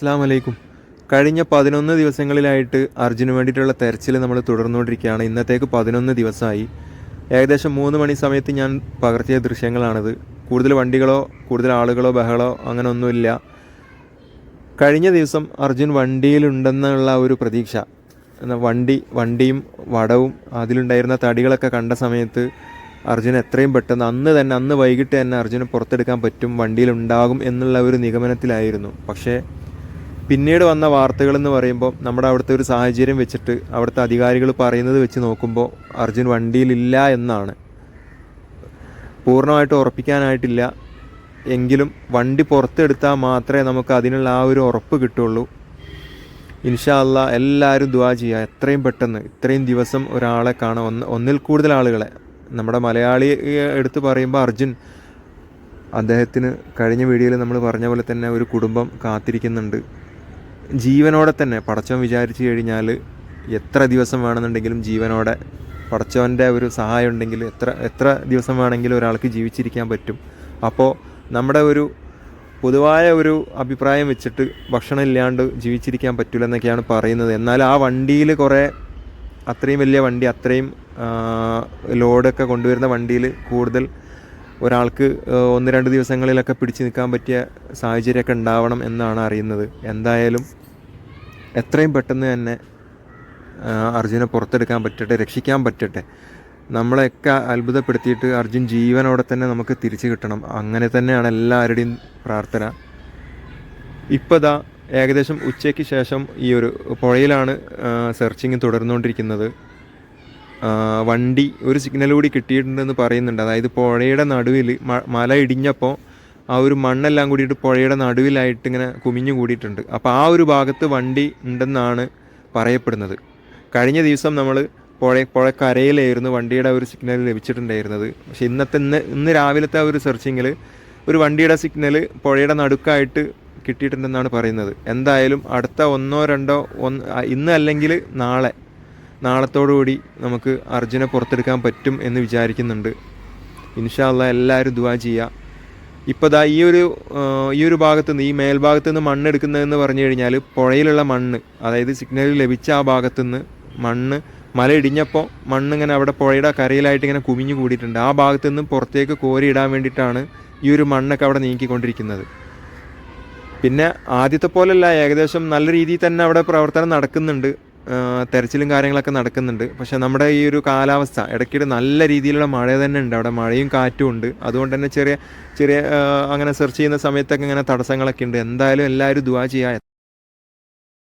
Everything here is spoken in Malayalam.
അസ്സാം വലൈക്കും കഴിഞ്ഞ പതിനൊന്ന് ദിവസങ്ങളിലായിട്ട് അർജുന് വേണ്ടിയിട്ടുള്ള തെരച്ചിൽ നമ്മൾ തുടർന്നുകൊണ്ടിരിക്കുകയാണ്. ഇന്നത്തേക്ക് പതിനൊന്ന് ദിവസമായി. ഏകദേശം മൂന്ന് മണി സമയത്ത് ഞാൻ പകർത്തിയ ദൃശ്യങ്ങളാണിത്. കൂടുതൽ വണ്ടികളോ കൂടുതൽ ആളുകളോ ബഹളോ അങ്ങനെ ഒന്നുമില്ല കഴിഞ്ഞ ദിവസം അർജുൻ വണ്ടിയിലുണ്ടെന്നുള്ള ഒരു പ്രതീക്ഷ. വണ്ടി വണ്ടിയും വടവും അതിലുണ്ടായിരുന്ന തടികളൊക്കെ കണ്ട സമയത്ത് അർജുൻ എത്രയും പെട്ടെന്ന് അന്ന് തന്നെ അന്ന് വൈകിട്ട് തന്നെ അർജുന് പുറത്തെടുക്കാൻ പറ്റും വണ്ടിയിലുണ്ടാകും എന്നുള്ള ഒരു നിഗമനത്തിലായിരുന്നു. പക്ഷേ പിന്നീട് വന്ന വാർത്തകൾ എന്ന് പറയുമ്പോൾ നമ്മുടെ അവിടുത്തെ ഒരു സാഹചര്യം വെച്ചിട്ട് അവിടുത്തെ അധികാരികൾ പറയുന്നത് വെച്ച് നോക്കുമ്പോൾ അർജുൻ വണ്ടിയിലില്ല എന്നാണ്. പൂർണമായിട്ട് ഉറപ്പിക്കാനായിട്ടില്ല. എങ്കിലും വണ്ടി പുറത്തെടുത്താൽ മാത്രമേ നമുക്ക് അതിനുള്ള ആ ഒരു ഉറപ്പ് കിട്ടുള്ളൂ ഇൻഷാ അല്ലാ എല്ലാവരും ദുവാ ചെയ്യുക. എത്രയും പെട്ടെന്ന് ഇത്രയും ദിവസം ഒരാളെ കാണാം ഒന്ന് ഒന്നിൽ കൂടുതൽ ആളുകളെ. നമ്മുടെ മലയാളി എടുത്ത് പറയുമ്പോൾ അർജുൻ അദ്ദേഹത്തിന് കഴിഞ്ഞ വീഡിയോയിൽ നമ്മൾ പറഞ്ഞ പോലെ തന്നെ ഒരു കുടുംബം കാത്തിരിക്കുന്നുണ്ട്. ജീവനോടെ തന്നെ പടച്ചവൻ വിചാരിച്ചു കഴിഞ്ഞാൽ എത്ര ദിവസം വേണമെന്നുണ്ടെങ്കിലും ജീവനോടെ പടച്ചവന്റെ ഒരു സഹായം ഉണ്ടെങ്കിൽ എത്ര എത്ര ദിവസം വേണമെങ്കിലും ഒരാൾക്ക് ജീവിച്ചിരിക്കാൻ പറ്റും. അപ്പോൾ നമ്മുടെ ഒരു പൊതുവായ ഒരു അഭിപ്രായം വെച്ചിട്ട് ഭക്ഷണം ഇല്ലാണ്ട് ജീവിച്ചിരിക്കാൻ പറ്റില്ല എന്നൊക്കെയാണ് പറയുന്നത്. എന്നാൽ ആ വണ്ടിയിൽ കുറേ അത്രയും വലിയ വണ്ടി അത്രയും ലോഡൊക്കെ കൊണ്ടുവരുന്ന വണ്ടിയിൽ കൂടുതൽ ഒരാൾക്ക് ഒന്ന് രണ്ട് ദിവസങ്ങളിലൊക്കെ പിടിച്ചു നിൽക്കാൻ പറ്റിയ സാഹചര്യമൊക്കെ ഉണ്ടാവണം എന്നാണ് അറിയുന്നത്. എന്തായാലും എത്രയും പെട്ടെന്ന് തന്നെ അർജുനെ പുറത്തെടുക്കാൻ പറ്റട്ടെ രക്ഷിക്കാൻ പറ്റട്ടെ. നമ്മളെയൊക്കെ അത്ഭുതപ്പെടുത്തിയിട്ട് അർജുൻ ജീവനോടെ തന്നെ നമുക്ക് തിരിച്ചു കിട്ടണം. അങ്ങനെ തന്നെയാണ് എല്ലാവരുടെയും പ്രാർത്ഥന. ഇപ്പോൾ ദാ ഏകദേശം ഉച്ചയ്ക്ക് ശേഷം ഈ ഒരു പുഴയിലാണ് സെർച്ചിങ് തുടർന്നുകൊണ്ടിരിക്കുന്നത്. വണ്ടി ഒരു സിഗ്നൽ കൂടി കിട്ടിയിട്ടുണ്ടെന്ന് പറയുന്നുണ്ട്. അതായത് പുഴയുടെ നടുവിൽ മല ഇടിഞ്ഞപ്പോൾ ആ ഒരു മണ്ണെല്ലാം കൂടിയിട്ട് പുഴയുടെ നടുവിലായിട്ട് ഇങ്ങനെ കുമിഞ്ഞു കൂടിയിട്ടുണ്ട്. അപ്പോൾ ആ ഒരു ഭാഗത്ത് വണ്ടി ഉണ്ടെന്നാണ് പറയപ്പെടുന്നത്. കഴിഞ്ഞ ദിവസം നമ്മൾ പുഴ പുഴക്കരയിലായിരുന്നു വണ്ടിയുടെ ഒരു സിഗ്നൽ ലഭിച്ചിട്ടുണ്ടായിരുന്നത്. പക്ഷെ ഇന്നത്തെ ഇന്ന് ഇന്ന് രാവിലത്തെ ആ ഒരു സെർച്ചിങ്ങിൽ ഒരു വണ്ടിയുടെ സിഗ്നൽ പുഴയുടെ നടുക്കായിട്ട് കിട്ടിയിട്ടുണ്ടെന്നാണ് പറയുന്നത്. എന്തായാലും അടുത്ത ഒന്നോ രണ്ടോ ഒന്ന് ഇന്ന് അല്ലെങ്കിൽ നാളെ നാളത്തോടുകൂടി നമുക്ക് അർജുനെ പുറത്തെടുക്കാൻ പറ്റും എന്ന് വിചാരിക്കുന്നുണ്ട്. ഇൻഷാല്ല എല്ലാവരും ദുവാ ചെയ്യുക. ഇപ്പോൾ ദാ ഈ ഒരു ഈ ഒരു ഭാഗത്തു നിന്ന് ഈ മേൽഭാഗത്തു നിന്ന് മണ്ണ് എടുക്കുന്നതെന്ന് പറഞ്ഞു കഴിഞ്ഞാൽ പുഴയിലുള്ള മണ്ണ് അതായത് സിഗ്നൽ ലഭിച്ച ആ ഭാഗത്തു നിന്ന് മണ്ണ് മല ഇടിഞ്ഞപ്പോൾ മണ്ണ് ഇങ്ങനെ അവിടെ പുഴയുടെ കരയിലായിട്ട് ഇങ്ങനെ കുമിഞ്ഞു കൂടിയിട്ടുണ്ട്. ആ ഭാഗത്തു നിന്ന് പുറത്തേക്ക് കോരി ഇടാൻ വേണ്ടിയിട്ടാണ് ഈ ഒരു മണ്ണൊക്കെ അവിടെ നീക്കിക്കൊണ്ടിരിക്കുന്നത്. പിന്നെ ആദ്യത്തെ പോലെയല്ല ഏകദേശം നല്ല രീതിയിൽ തന്നെ അവിടെ പ്രവർത്തനം നടക്കുന്നുണ്ട്. തെരച്ചിലും കാര്യങ്ങളൊക്കെ നടക്കുന്നുണ്ട്. പക്ഷെ നമ്മുടെ ഈ ഒരു കാലാവസ്ഥ ഇടയ്ക്കിടെ നല്ല രീതിയിലുള്ള മഴ തന്നെ ഉണ്ട്. അവിടെ മഴയും കാറ്റും ഉണ്ട്. അതുകൊണ്ട് തന്നെ ചെറിയ ചെറിയ അങ്ങനെ സെർച്ച് ചെയ്യുന്ന സമയത്തൊക്കെ ഇങ്ങനെ തടസ്സങ്ങളൊക്കെ ഉണ്ട്. എന്തായാലും എല്ലാവരും ദുവാ ചെയ്യുക